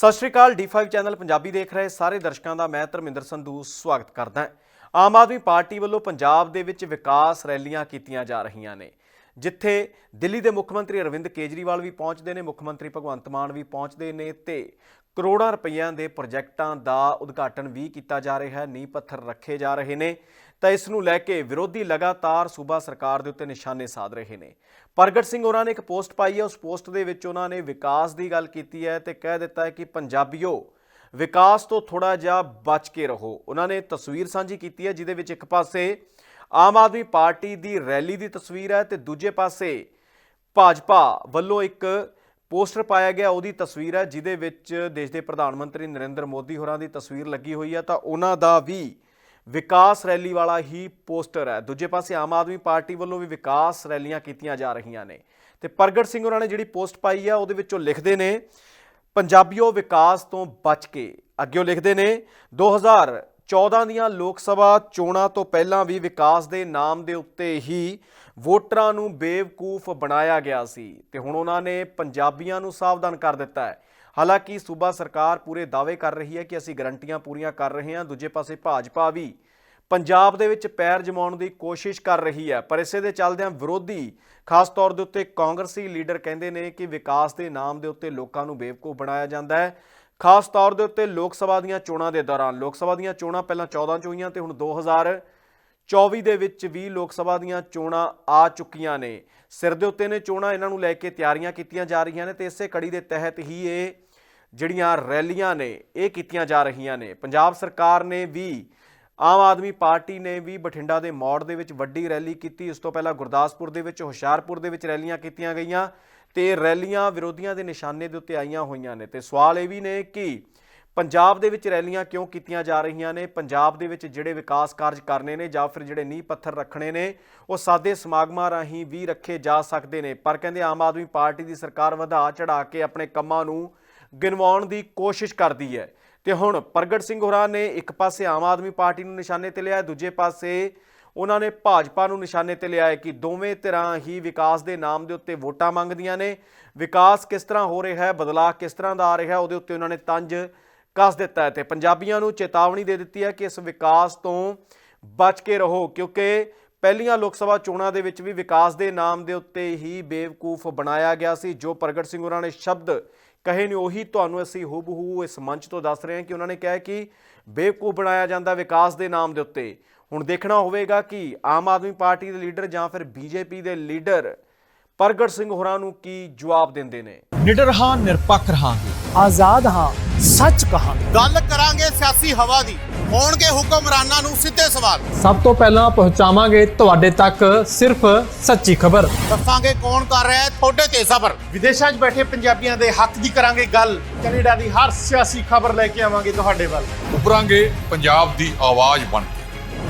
ਸਤਿ ਸ਼੍ਰੀ ਅਕਾਲ D5 channel Punjabi ਦੇਖ ਰਹੇ ਸਾਰੇ ਦਰਸ਼ਕਾਂ ਦਾ, ਮੈਂ ਧਰਮਿੰਦਰ ਸੰਧੂ ਸਵਾਗਤ ਕਰਦਾ ਹਾਂ। ਆਮ ਆਦਮੀ ਪਾਰਟੀ ਵੱਲੋਂ ਪੰਜਾਬ ਦੇ ਵਿੱਚ ਵਿਕਾਸ ਰੈਲੀਆਂ ਕੀਤੀਆਂ ਜਾ ਰਹੀਆਂ ਨੇ। ਜਿੱਥੇ ਦਿੱਲੀ ਦੇ ਮੁੱਖ ਮੰਤਰੀ ਅਰਵਿੰਦ ਕੇਜਰੀਵਾਲ ਵੀ ਪਹੁੰਚਦੇ ਨੇ, ਮੁੱਖ ਮੰਤਰੀ ਭਗਵੰਤ ਮਾਨ ਵੀ ਪਹੁੰਚਦੇ ਨੇ ਤੇ ਕਰੋੜਾਂ ਰੁਪਈਆਂ ਦੇ ਪ੍ਰੋਜੈਕਟਾਂ ਦਾ ਉਦਘਾਟਨ ਵੀ ਕੀਤਾ ਜਾ ਰਿਹਾ ਹੈ, ਨੀਂਹ ਪੱਥਰ ਰੱਖੇ ਜਾ ਰਹੇ ਨੇ। ਤਾਂ ਇਸ ਨੂੰ ਲੈ ਕੇ ਵਿਰੋਧੀ ਲਗਾਤਾਰ ਸੂਬਾ ਸਰਕਾਰ ਦੇ ਉੱਤੇ ਨਿਸ਼ਾਨੇ ਸਾਧ ਰਹੇ ਨੇ। ਪ੍ਰਗਟ ਸਿੰਘ ਹੋਰਾਂ ਨੇ ਇੱਕ ਪੋਸਟ ਪਾਈ ਹੈ, ਉਸ ਪੋਸਟ ਦੇ ਵਿੱਚ ਉਹਨਾਂ ਨੇ ਵਿਕਾਸ ਦੀ ਗੱਲ ਕੀਤੀ ਹੈ ਤੇ ਕਹਿ ਦਿੱਤਾ ਹੈ ਕਿ ਪੰਜਾਬੀਓ, ਵਿਕਾਸ ਤੋਂ ਥੋੜਾ ਜਿਹਾ ਬਚ ਕੇ ਰਹੋ। ਉਹਨਾਂ ਨੇ ਤਸਵੀਰ ਸਾਂਝੀ ਕੀਤੀ ਹੈ, ਜਿਹਦੇ ਵਿੱਚ ਇੱਕ ਪਾਸੇ ਆਮ ਆਦਮੀ ਪਾਰਟੀ ਦੀ ਰੈਲੀ ਦੀ ਤਸਵੀਰ ਹੈ ਤੇ ਦੂਜੇ ਪਾਸੇ ਭਾਜਪਾ ਵੱਲੋਂ ਇੱਕ ਪੋਸਟਰ ਪਾਇਆ ਗਿਆ, ਉਹਦੀ ਤਸਵੀਰ ਹੈ, ਜਿਹਦੇ ਵਿੱਚ ਦੇਸ਼ ਦੇ ਪ੍ਰਧਾਨ ਮੰਤਰੀ ਨਰਿੰਦਰ ਮੋਦੀ ਹੋਰਾਂ ਦੀ ਤਸਵੀਰ ਲੱਗੀ ਹੋਈ ਹੈ, ਤਾਂ ਉਹਨਾਂ ਦਾ ਵੀ ਵਿਕਾਸ ਰੈਲੀ ਵਾਲਾ ਹੀ ਪੋਸਟਰ ਹੈ। ਦੂਜੇ ਪਾਸੇ ਆਮ ਆਦਮੀ ਪਾਰਟੀ ਵੱਲੋਂ ਵੀ ਵਿਕਾਸ ਰੈਲੀਆਂ ਕੀਤੀਆਂ ਜਾ ਰਹੀਆਂ ਨੇ। ਤੇ ਪ੍ਰਗਟ ਸਿੰਘ ਹੋਰਾਂ ਨੇ ਜਿਹੜੀ ਪੋਸਟ ਪਾਈ ਆ ਉਹਦੇ ਵਿੱਚੋਂ ਲਿਖਦੇ ਨੇ, ਪੰਜਾਬੀਓ ਵਿਕਾਸ ਤੋਂ ਬਚ ਕੇ। ਅੱਗਿਓਂ ਲਿਖਦੇ ਨੇ 2014 ਦੀਆਂ ਲੋਕ ਸਭਾ ਚੋਣਾਂ ਤੋਂ ਪਹਿਲਾਂ ਵੀ ਵਿਕਾਸ ਦੇ ਨਾਮ ਦੇ ਉੱਤੇ ਹੀ ਵੋਟਰਾਂ ਨੂੰ ਬੇਵਕੂਫ ਬਣਾਇਆ ਗਿਆ ਸੀ ਤੇ ਹੁਣ ਉਹਨਾਂ ਨੇ ਪੰਜਾਬੀਆਂ ਨੂੰ ਸਾਵਧਾਨ ਕਰ ਦਿੱਤਾ ਹੈ। ਹਾਲਾਂਕਿ ਸੂਬਾ ਸਰਕਾਰ ਪੂਰੇ ਦਾਅਵੇ ਕਰ ਰਹੀ ਹੈ ਕਿ ਅਸੀਂ ਗਰੰਟੀਆਂ ਪੂਰੀਆਂ ਕਰ ਰਹੇ ਹਾਂ, ਦੂਜੇ ਪਾਸੇ ਭਾਜਪਾ ਵੀ ਪੰਜਾਬ ਦੇ ਵਿੱਚ ਪੈਰ ਜਮਾਉਣ ਦੀ ਕੋਸ਼ਿਸ਼ ਕਰ ਰਹੀ ਹੈ, ਪਰ ਇਸੇ ਦੇ ਚੱਲਦਿਆਂ ਵਿਰੋਧੀ ਖਾਸ ਤੌਰ ਦੇ ਉੱਤੇ ਕਾਂਗਰਸੀ ਲੀਡਰ ਕਹਿੰਦੇ ਨੇ ਕਿ ਵਿਕਾਸ ਦੇ ਨਾਮ ਦੇ ਉੱਤੇ ਲੋਕਾਂ ਨੂੰ ਬੇਵਕੂਫ ਬਣਾਇਆ ਜਾਂਦਾ ਹੈ। ਖਾਸ ਤੌਰ ਦੇ ਉੱਤੇ ਲੋਕ ਸਭਾ ਦੀਆਂ ਚੋਣਾਂ ਦੇ ਦੌਰਾਨ। ਲੋਕ ਸਭਾ ਦੀਆਂ ਚੋਣਾਂ ਪਹਿਲਾਂ 14 ਚ ਹੋਈਆਂ ਤੇ ਹੁਣ 2024 ਦੇ ਵਿੱਚ ਵੀ ਲੋਕ ਸਭਾ ਦੀਆਂ ਚੋਣਾਂ ਆ ਚੁੱਕੀਆਂ ਨੇ। ਸਿਰ ਦੇ ਉੱਤੇ ਨੇ ਚੋਣਾਂ, ਇਹਨਾਂ ਨੂੰ ਲੈ ਕੇ ਤਿਆਰੀਆਂ ਕੀਤੀਆਂ ਜਾ ਰਹੀਆਂ ਨੇ ਤੇ ਇਸੇ ਕੜੀ ਦੇ ਤਹਿਤ ਹੀ ਇਹ ਜਿਹੜੀਆਂ ਰੈਲੀਆਂ ਨੇ, ਇਹ ਕੀਤੀਆਂ ਜਾ ਰਹੀਆਂ ਨੇ। ਪੰਜਾਬ ਸਰਕਾਰ ਨੇ ਵੀ, ਆਮ ਆਦਮੀ ਪਾਰਟੀ ਨੇ ਵੀ ਬਠਿੰਡਾ ਦੇ ਮੌੜ ਦੇ ਵਿੱਚ ਵੱਡੀ ਰੈਲੀ ਕੀਤੀ। ਇਸ ਤੋਂ ਪਹਿਲਾਂ ਗੁਰਦਾਸਪੁਰ ਦੇ ਵਿੱਚ, ਹੁਸ਼ਿਆਰਪੁਰ ਦੇ ਵਿੱਚ ਰੈਲੀਆਂ ਕੀਤੀਆਂ ਗਈਆਂ। ਤੇ ਰੈਲੀਆਂ ਵਿਰੋਧੀਆਂ ਦੇ ਨਿਸ਼ਾਨੇ ਦੇ ਉੱਤੇ ਆਈਆਂ ਹੋਈਆਂ ਨੇ। ਤੇ ਸਵਾਲ ਇਹ ਵੀ ਨੇ ਕਿ ਪੰਜਾਬ ਦੇ ਵਿੱਚ ਰੈਲੀਆਂ ਕਿਉਂ ਕੀਤੀਆਂ ਜਾ ਰਹੀਆਂ ਨੇ? ਪੰਜਾਬ ਦੇ ਵਿੱਚ ਜਿਹੜੇ ਵਿਕਾਸ ਕਾਰਜ ਕਰਨੇ ਨੇ ਜਾਂ ਫਿਰ ਜਿਹੜੇ ਨੀਂਹ ਪੱਥਰ ਰੱਖਣੇ ਨੇ, ਉਹ ਸਾਦੇ ਸਮਾਗਮਾਂ ਰਾਹੀਂ ਵੀ ਰੱਖੇ ਜਾ ਸਕਦੇ ਨੇ। ਪਰ ਕਹਿੰਦੇ ਆਮ ਆਦਮੀ ਪਾਰਟੀ ਦੀ ਸਰਕਾਰ ਵਧਾ ਚੜਾ ਕੇ ਆਪਣੇ ਕੰਮਾਂ ਨੂੰ ਗਿਣਵਾਉਣ ਦੀ ਕੋਸ਼ਿਸ਼ ਕਰਦੀ ਹੈ। ਤੇ ਹੁਣ ਪ੍ਰਗਟ ਸਿੰਘ ਹੋਰਾਂ ਨੇ ਇੱਕ ਪਾਸੇ ਆਮ ਆਦਮੀ ਪਾਰਟੀ ਨੂੰ ਨਿਸ਼ਾਨੇ ਤੇ ਲਿਆ, ਦੂਜੇ ਪਾਸੇ ਉਹਨਾਂ ਨੇ ਭਾਜਪਾ ਨੂੰ ਨਿਸ਼ਾਨੇ ਤੇ ਲਿਆ ਹੈ ਕਿ ਦੋਵੇਂ ਧਿਰਾਂ ਹੀ ਵਿਕਾਸ ਦੇ ਨਾਮ ਦੇ ਉੱਤੇ ਵੋਟਾਂ ਮੰਗਦੀਆਂ ਨੇ। ਵਿਕਾਸ ਕਿਸ ਤਰ੍ਹਾਂ ਹੋ ਰਿਹਾ ਹੈ? ਬਦਲਾਅ ਕਿਸ ਤਰ੍ਹਾਂ ਦਾ ਆ ਰਿਹਾ ਉਹਦੇ ਉੱਤੇ ਉਹਨਾਂ ਨੇ ਤੰਜ ਕੱਸ ਦਿੱਤਾ ਹੈ ਤੇ ਪੰਜਾਬੀਆਂ ਨੂੰ ਚੇਤਾਵਨੀ ਦੇ ਦਿੱਤੀ ਹੈ ਕਿ ਇਸ ਵਿਕਾਸ ਤੋਂ ਬਚ ਕੇ ਰਹੋ, ਕਿਉਂਕਿ ਪਹਿਲੀਆਂ ਲੋਕ ਸਭਾ ਚੋਣਾਂ ਦੇ ਵਿੱਚ ਵੀ ਵਿਕਾਸ ਦੇ ਨਾਮ ਦੇ ਉੱਤੇ ਹੀ ਬੇਵਕੂਫ ਬਣਾਇਆ ਗਿਆ ਸੀ। ਜੋ ਪ੍ਰਗਟ ਸਿੰਘ ਉਹਨਾਂ ਨੇ ਸ਼ਬਦ ਕਹੇ ਨੇ, ਉਹੀ ਤੁਹਾਨੂੰ ਅਸੀਂ ਹੂਬਹੂ ਇਸ ਮੰਚ ਤੋਂ ਦੱਸ ਰਹੇ ਹਾਂ ਕਿ ਉਹਨਾਂ ਨੇ ਕਿਹਾ ਕਿ ਬੇਵਕੂਫ ਬਣਾਇਆ ਜਾਂਦਾ ਵਿਕਾਸ ਦੇ ਨਾਮ ਦੇ ਉੱਤੇ। ਹੁਣ ਦੇਖਣਾ ਹੋਵੇਗਾ ਕਿ ਆਮ ਆਦਮੀ ਪਾਰਟੀ ਦੇ ਲੀਡਰ ਜਾਂ ਫਿਰ ਬੀਜੇਪੀ ਦੇ ਲੀਡਰ ਪ੍ਰਗਟ ਸਿੰਘ ਹੋਰਾਂ ਨੂੰ ਕੀ ਜਵਾਬ ਦਿੰਦੇ ਨੇ। ਨਿਡਰ ਹਾਂ ਨਿਰਪੱਖ ਰਹਾਂਗੇ। ਆਜ਼ਾਦ ਹਾਂ ਸੱਚ ਕਹਾਂਗੇ। ਗੱਲ ਕਰਾਂਗੇ ਸਿਆਸੀ ਹਵਾ ਦੀ। ਹੋਣਗੇ ਹੁਕਮਰਾਨਾਂ ਨੂੰ ਸਿੱਧੇ ਸਵਾਲ। ਸਭ ਤੋਂ ਪਹਿਲਾਂ ਪਹੁੰਚਾਵਾਂਗੇ ਤੁਹਾਡੇ ਤੱਕ ਸਿਰਫ ਸੱਚੀ ਖਬਰ। ਦੱਸਾਂਗੇ ਕੌਣ ਕਰ ਰਿਹਾ ਹੈ ਤੁਹਾਡੇ ਤੇ ਸਬਰ। ਵਿਦੇਸ਼ਾਂ 'ਚ ਬੈਠੇ ਪੰਜਾਬੀਆਂ ਦੇ ਹੱਕ ਦੀ ਕਰਾਂਗੇ ਗੱਲ। ਕੈਨੇਡਾ ਦੀ ਹਰ ਸਿਆਸੀ ਖਬਰ ਲੈ ਕੇ ਆਵਾਂਗੇ ਤੁਹਾਡੇ ਵੱਲ। ਉਭਰਾਂਗੇ ਪੰਜਾਬ ਦੀ ਆਵਾਜ਼ ਬਣ ਕੇ।